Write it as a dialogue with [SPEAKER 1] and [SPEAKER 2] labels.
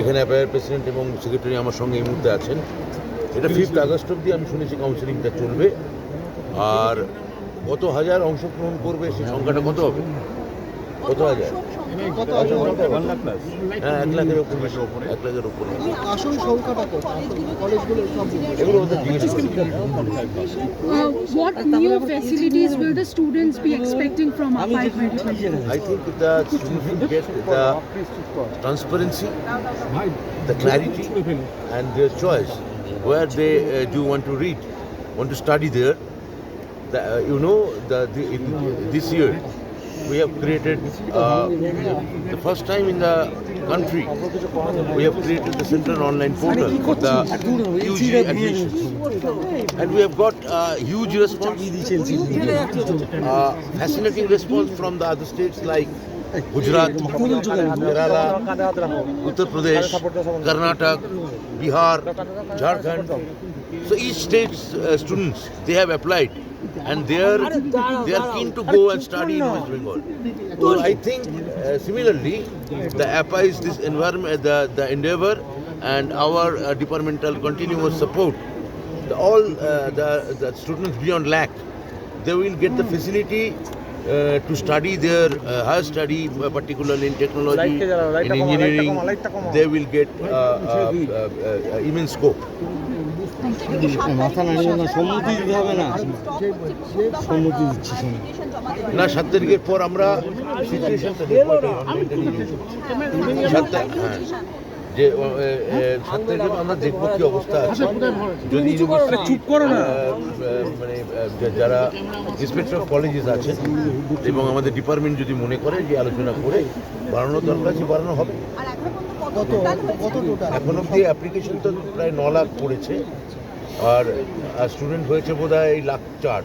[SPEAKER 1] এখানে অ্যাপায়ার প্রেসিডেন্ট এবং সেক্রেটারি আমার সঙ্গে এই মুহূর্তে আছেন। এটা ফিফথ আগস্ট অব্দি আমি শুনেছি কাউন্সিলিংটা চলবে। আর কত হাজার অংশগ্রহণ করবে সেই সংখ্যাটা কত হবে? কত হাজার
[SPEAKER 2] কত
[SPEAKER 1] আচ্ছা,
[SPEAKER 2] ওয়ান লাখ প্লাস
[SPEAKER 1] হ্যাঁ এক লাখের উপরে এক লাখের উপরে
[SPEAKER 2] আসল সংখ্যাটা কত কলেজগুলো সব
[SPEAKER 1] এগুলো ওদের জিজ্ঞেস করি
[SPEAKER 3] Uh, what new facilities will the students be expecting from APA 2020?
[SPEAKER 1] I think the students will get the transparency, the clarity, and their choice where they uh, do want to read, want to study there. The, uh, you know, the, the in, this year we have created uh, the first time in the country we have created the central online portal for the UG admissions, and we have got uh, huge response. Uh, fascinating response from the other states like Gujarat, Kerala, Uttar Pradesh, Karnataka, Bihar, Jharkhand. So each state's uh, students they have applied, and they are they are keen to go and study in West Bengal. So I think uh, similarly, the APA is this environment, the the endeavor, and our uh, departmental continuous support. The, all uh, the the students beyond lack, they will get the facility. Uh, to study their uh, higher study, uh, particularly in technology, in engineering, they will get uh, uh, uh, uh, immense scope.
[SPEAKER 4] মাথা নাড়িয়ে না সম্মতি দিতে হবে না সম্মতি দিচ্ছি
[SPEAKER 1] না সাত তারিখের পর আমরা সাত তারিখ হ্যাঁ। যে এ, আমরা দেখব কি অবস্থা আছে। যদি চুপ করো না। মানে যারা ইন্সপেক্টর অফ কলেজেস আছেন এবং আমাদের ডিপার্টমেন্ট যদি মনে করে যে আলোচনা করে বাড়ানো দরকার আছে বাড়ানো হবে। এখন অব্দি অ্যাপ্লিকেশন তো প্রায় ন লাখ পড়েছে আর স্টুডেন্ট হয়েছে বোধ হয় লাখ চার।